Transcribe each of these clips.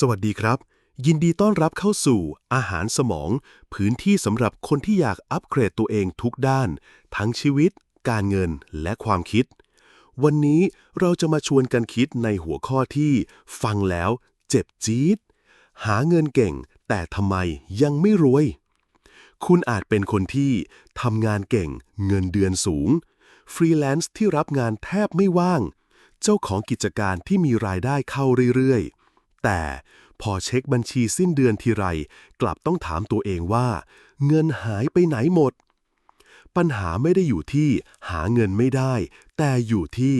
สวัสดีครับ ยินดีต้อนรับเข้าสู่อาหารสมอง พื้นที่สำหรับคนที่อยากอัปเกรดตัวเองทุกด้าน ทั้งชีวิต การเงินและความคิด วันนี้เราจะมาชวนกันคิดในหัวข้อที่ ฟังแล้ว เจ็บจี๊ดหาเงินเก่ง แต่ทำไมยังไม่รวย คุณอาจเป็นคนที่ทำงานเก่ง เงินเดือนสูง ฟรีแลนซ์ที่รับงานแทบไม่ว่าง เจ้าของกิจการที่มีรายได้เข้าเรื่อยๆ แต่พอเช็คบัญชีสิ้นเดือนทีไร กลับต้องถามตัวเองว่า เงินหายไปไหนหมด ปัญหาไม่ได้อยู่ที่หาเงินไม่ได้ แต่อยู่ที่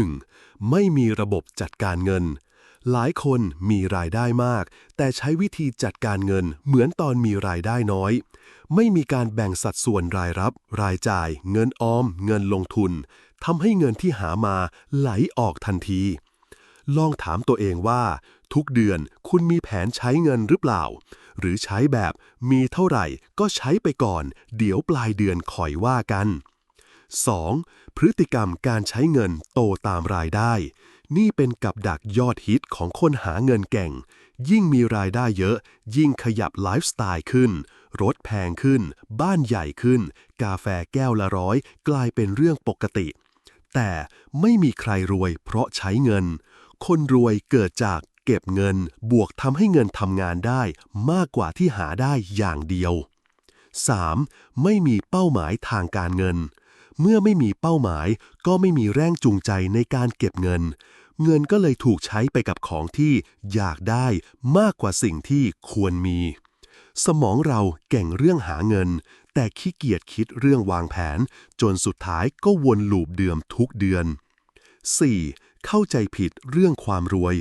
1. ไม่มีระบบจัดการเงิน หลายคนมีรายได้มาก แต่ใช้วิธีจัดการเงินเหมือนตอนมีรายได้น้อย ไม่มีการแบ่งสัดส่วนรายรับ รายจ่าย เงินออม เงินลงทุนทำให้เงินที่หามาไหลออกทันที ลองถามตัวเองว่า ทุกเดือนคุณมีแผนใช้เงินหรือเปล่า หรือใช้แบบมีเท่าไหร่ก็ใช้ไปก่อน เดี๋ยวปลายเดือนคอยว่ากัน 2. พฤติกรรมการใช้เงินโตตามรายได้ นี่เป็นกับดักยอดฮิตของคนหาเงินเก่ง ยิ่งมีรายได้เยอะ ยิ่งขยับไลฟ์สไตล์ขึ้น รถแพงขึ้น บ้านใหญ่ขึ้น กาแฟแก้วละร้อย กลายเป็นเรื่องปกติ แต่ไม่มีใครรวยเพราะใช้เงิน คนรวยเกิดจากเก็บเงินบวกทำให้เงินทำงานได้มากกว่าที่หาได้อย่างเดียว 3. ไม่มีเป้าหมายทางการเงิน เมื่อไม่มีเป้าหมายก็ไม่มีแรงจูงใจในการเก็บเงิน เงินก็เลยถูกใช้ไปกับของที่อยากได้มากกว่าสิ่งที่ควรมี สมองเราเก่งเรื่องหาเงิน แต่ขี้เกียจคิดเรื่องวางแผน จนสุดท้ายก็วนลูปเดิมทุกเดือน 4. เข้าใจผิดเรื่องความรวย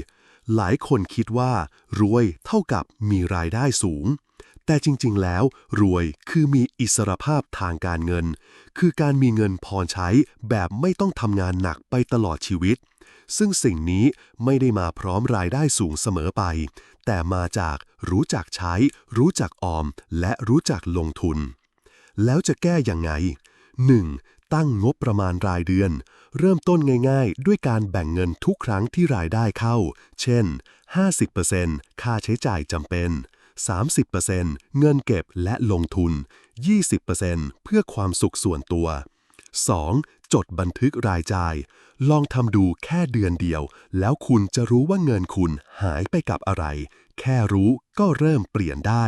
หลายคนคิดว่า รวยเท่ากับมีรายได้สูง แต่จริงๆ แล้ว รวยคือมีอิสรภาพทางการเงิน คือการมีเงินพอใช้แบบไม่ต้องทำงานหนักไปตลอดชีวิต ซึ่งสิ่งนี้ไม่ได้มาพร้อมรายได้สูงเสมอไป แต่มาจากรู้จักใช้ รู้จักออม และรู้จักลงทุน แล้วจะแก้อย่างไง 1. ตั้งงบประมาณรายเดือน เริ่มต้นง่ายๆ ด้วยการแบ่งเงินทุกครั้งที่รายได้เข้า เช่น 50%ค่าใช้จ่ายจำเป็น 30%เงินเก็บและลงทุน 20%เพื่อความสุขส่วนตัว 2. จดบันทึกรายจ่าย ลองทำดูแค่เดือนเดียว แล้วคุณจะรู้ว่าเงินคุณหายไปกับอะไร แค่รู้ก็เริ่มเปลี่ยนได้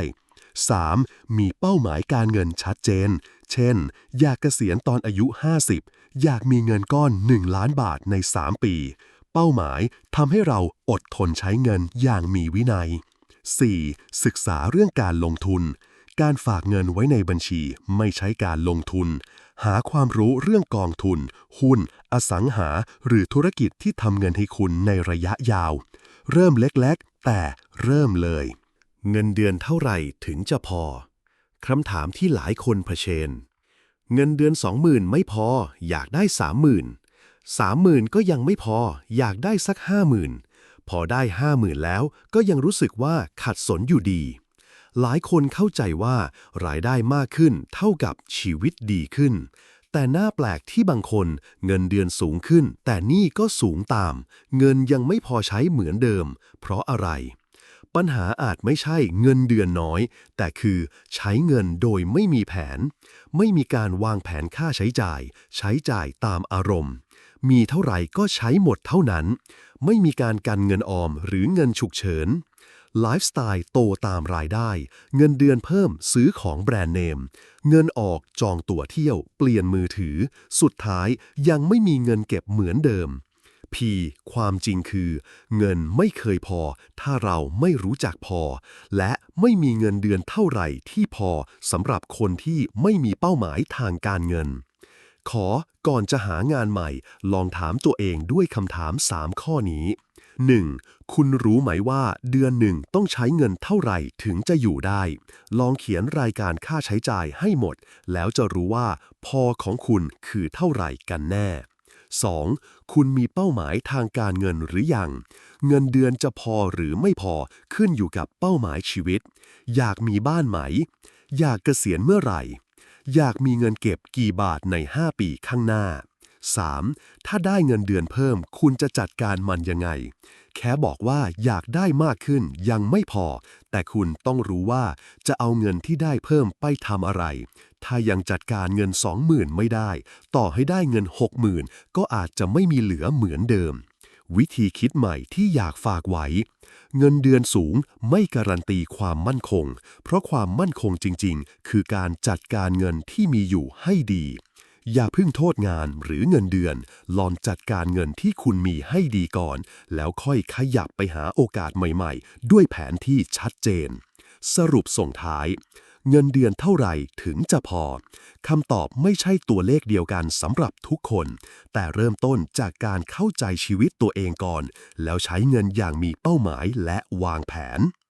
3. มีเป้าหมายการเงินชัดเจน เช่น อยากเกษียณตอนอายุ 50 อยากมีเงินก้อน 1 ล้านบาทใน 3 ปี เป้าหมายทำให้เราอดทนใช้เงินอย่างมีวินัย 4. ศึกษาเรื่องการลงทุน การฝากเงินไว้ในบัญชีไม่ใช้การลงทุน หาความรู้เรื่องกองทุน หุ้น อสังหา หรือธุรกิจที่ทำเงินให้คุณในระยะยาว เริ่มเล็กๆ แต่เริ่มเลย เงินเดือนเท่าไหร่ถึงจะพอ คำถามที่หลายคนเผชิญ เงินเดือน 20,000 ไม่พอ อยากได้ 30,000 30,000 ก็ยังไม่พอ อยากได้สัก 50,000 พอได้ 50,000 แล้วก็ยังรู้สึกว่าขัดสนอยู่ดี หลายคนเข้าใจว่า รายได้มากขึ้นเท่ากับชีวิตดีขึ้น แต่น่าแปลกที่บางคนเงินเดือนสูงขึ้น แต่หนี่ก็สูงตาม เงินยังไม่พอใช้เหมือนเดิม เพราะอะไร ปัญหาอาจไม่ใช่เงินเดือนน้อย แต่คือใช้เงินโดยไม่มีแผน ไม่มีการวางแผนค่าใช้จ่าย ใช้จ่ายตามอารมณ์ มีเท่าไหร่ก็ใช้หมดเท่านั้น ไม่มีการกันเงินออมหรือเงินฉุกเฉินไลฟ์สไตล์โตตามรายได้ เงินเดือนเพิ่มซื้อของแบรนด์เนม เงินออกจองตั๋วเที่ยว เปลี่ยนมือถือ สุดท้ายยังไม่มีเงินเก็บเหมือนเดิม P ความจริงคือ เงินไม่เคยพอ ถ้าเราไม่รู้จักพอ และไม่มีเงินเดือนเท่าไหร่ที่พอสำหรับคนที่ไม่มีเป้าหมายทางการเงิน ขอก่อนจะหางานใหม่ ลองถามตัวเองด้วยคำถาม 3 ข้อนี้ 1. คุณรู้ไหมว่าเดือนหนึ่งต้องใช้เงินเท่าไหร่ถึงจะอยู่ได้ ลองเขียนรายการค่าใช้จ่ายให้หมด แล้วจะรู้ว่า พอของคุณคือเท่าไหร่กันแน่ 2. คุณมีเป้าหมายทางการเงินหรือยัง เงินเดือนจะพอหรือไม่พอขึ้นอยู่กับเป้าหมายชีวิต อยากมีบ้านไหม อยากเกษียณเมื่อไหร่ อยากมีเงินเก็บกี่บาทใน 5 ปีข้างหน้า 3. ถ้าได้เงินเดือนเพิ่ม คุณจะจัดการมันยังไง แค่บอกว่าอยากได้มากขึ้นยังไม่พอ แต่คุณต้องรู้ว่าจะเอาเงินที่ได้เพิ่มไปทำอะไร ถ้ายังจัดการเงิน 20,000 ไม่ได้ ต่อให้ได้เงิน 60,000 ก็อาจจะไม่มีเหลือเหมือนเดิม วิธีคิดใหม่ที่อยากฝากไว้ เงินเดือนสูงไม่การันตีความมั่นคง เพราะความมั่นคงจริง ๆ คือการจัดการเงินที่มีอยู่ให้ดี อย่าพิ่งโทษงานหรือเงินเดือน ลองจัดการเงินที่คุณมีให้ดีก่อน แล้วค่อยขยับไปหาโอกาสใหม่ๆ ด้วยแผนที่ชัดเจน สรุปส่งท้าย เงินเดือนเท่าไหร่ถึงจะพอคำตอบไม่ใช่ตัวเลขเดียวกันสำหรับทุกคน แต่เริ่มต้นจากการเข้าใจชีวิตตัวเองก่อน แล้วใช้เงินอย่างมีเป้าหมายและวางแผน